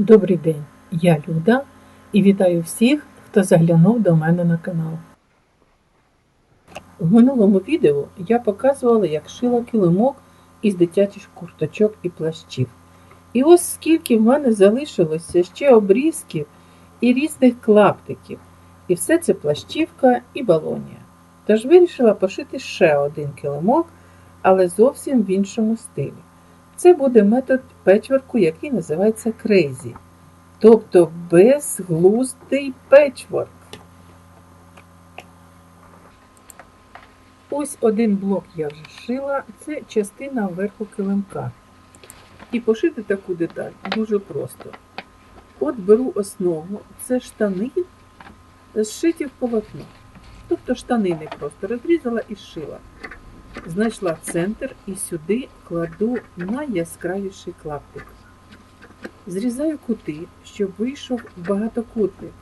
Добрий день, я Люда і вітаю всіх, хто заглянув до мене на канал. В минулому відео я показувала, як шила килимок із дитячих курточок і плащів. І ось скільки в мене залишилося ще обрізків і різних клаптиків. І все це плащівка і балонія. Тож вирішила пошити ще один килимок, але зовсім в іншому стилі. Це буде метод печворку, який називається крейзі, тобто безглуздий печворк. Ось один блок я вже шила, це частина верху килимка. І пошити таку деталь дуже просто. От беру основу, це штани, зшиті в полотно. Тобто штанини просто розрізала і шила. Знайшла центр і сюди кладу найяскравіший клаптик. Зрізаю кути, щоб вийшов багатокутник.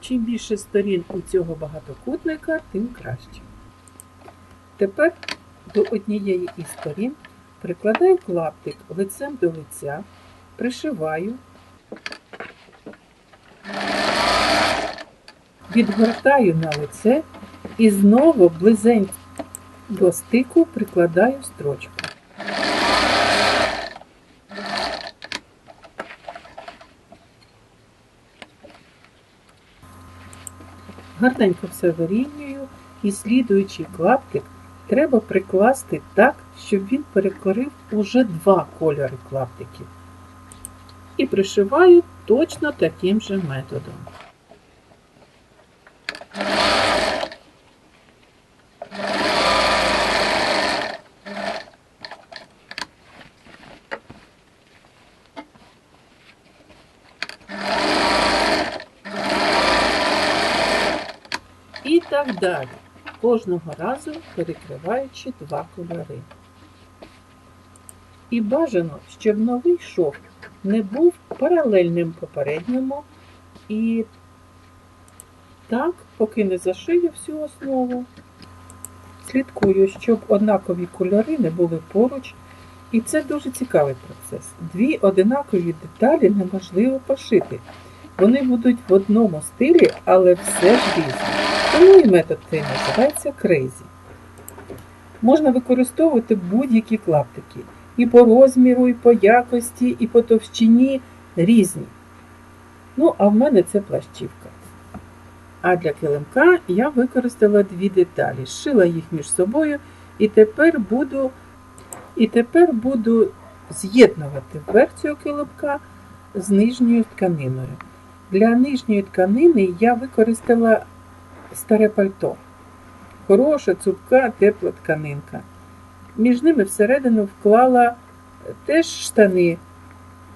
Чим більше сторін у цього багатокутника, тим краще. Тепер до однієї із сторін прикладаю клаптик лицем до лиця, пришиваю, відгортаю на лице і знову близенько до стику прикладаю строчку. Гарненько все вирівнюю і слідуючий клаптик треба прикласти так, щоб він перекорив уже два кольори клаптиків. І пришиваю точно таким же методом. І так далі, кожного разу перекриваючи два кольори. І бажано, щоб новий шов не був паралельним попередньому, і так, поки не зашию всю основу, слідкую, щоб однакові кольори не були поруч. І це дуже цікавий процес. Дві одинакові деталі неможливо пошити. Вони будуть в одному стилі, але все ж різні. І метод цей називається крейзі. Можна використовувати будь-які клаптики. І по розміру, і по якості, і по товщині різні. Ну, а в мене це плащівка. А для килимка я використала дві деталі, зшила їх між собою, і тепер буду, і тепер буду з'єднувати верх цього килимка з нижньою тканиною. Для нижньої тканини я використала старе пальто. Хороша, цупка, тепла тканинка. Між ними всередину вклала теж штани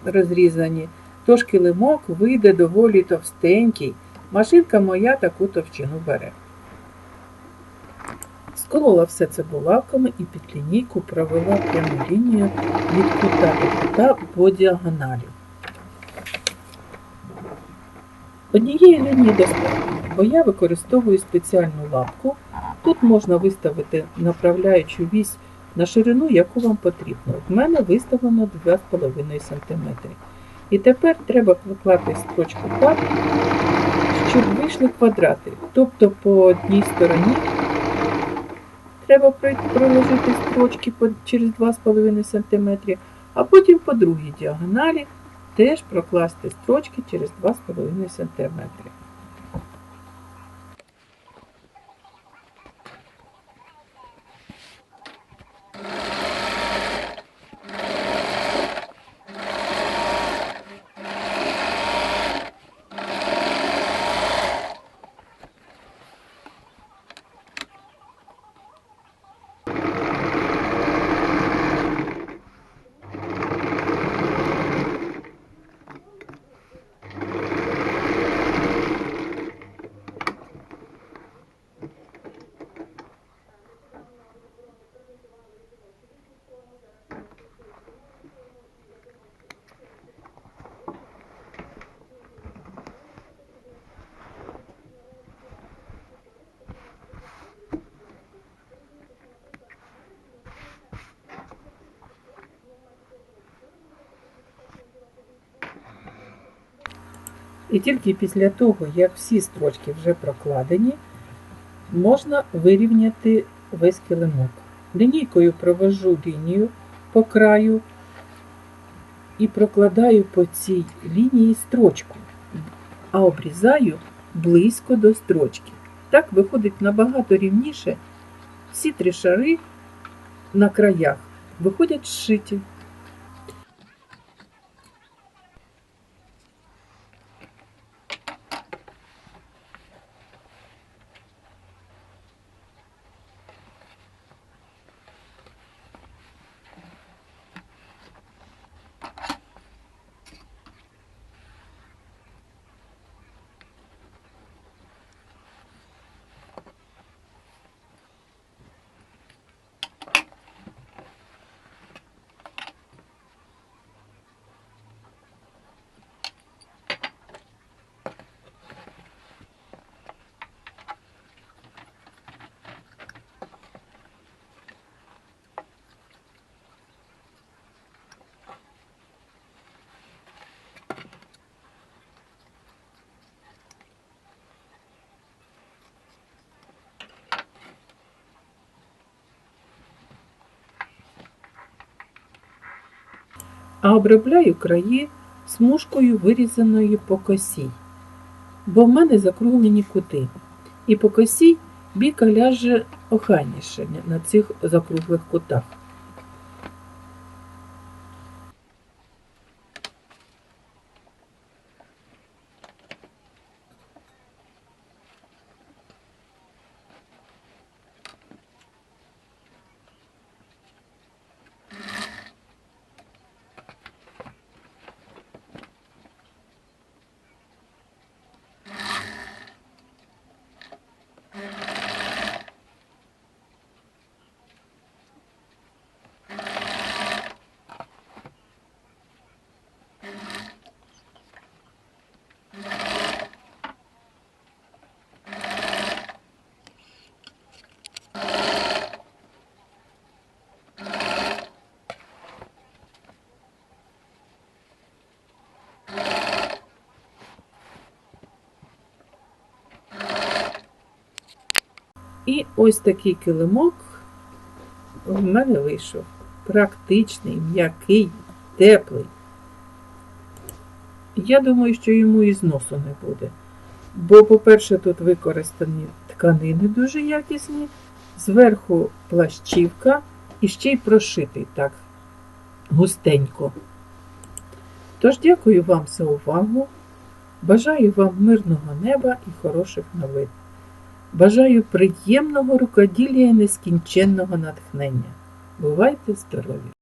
розрізані, тож килимок вийде доволі товстенький. Машинка моя таку товщину бере. Сколола все це булавками і під лінійку провела пряму лінію від кута до кута по діагоналі. Однієї лінії достатньо, бо я використовую спеціальну лапку. Тут можна виставити направляючу вісь на ширину, яку вам потрібно. В мене виставлено 2,5 см. І тепер треба проклати строчку так, щоб вийшли квадрати. Тобто по одній стороні треба проложити строчки через 2,5 см, а потім по другій діагоналі теж прокласти строчки через 2,5 см. І тільки після того, як всі строчки вже прокладені, можна вирівняти весь килимок. Лінійкою провожу лінію по краю і прокладаю по цій лінії строчку, а обрізаю близько до строчки. Так виходить набагато рівніше. Всі три шари на краях виходять зшиті. А обробляю краї смужкою вирізаною по косі, бо в мене закруглені кути. І по косі біка ляже охайніше на цих закруглих кутах. І ось такий килимок в мене вийшов. Практичний, м'який, теплий. Я думаю, що йому і зносу не буде. Бо, по-перше, тут використані тканини дуже якісні, зверху плащівка і ще й прошитий так густенько. Тож дякую вам за увагу. Бажаю вам мирного неба і хороших новин. Бажаю приємного рукоділля і нескінченного натхнення. Бувайте здорові!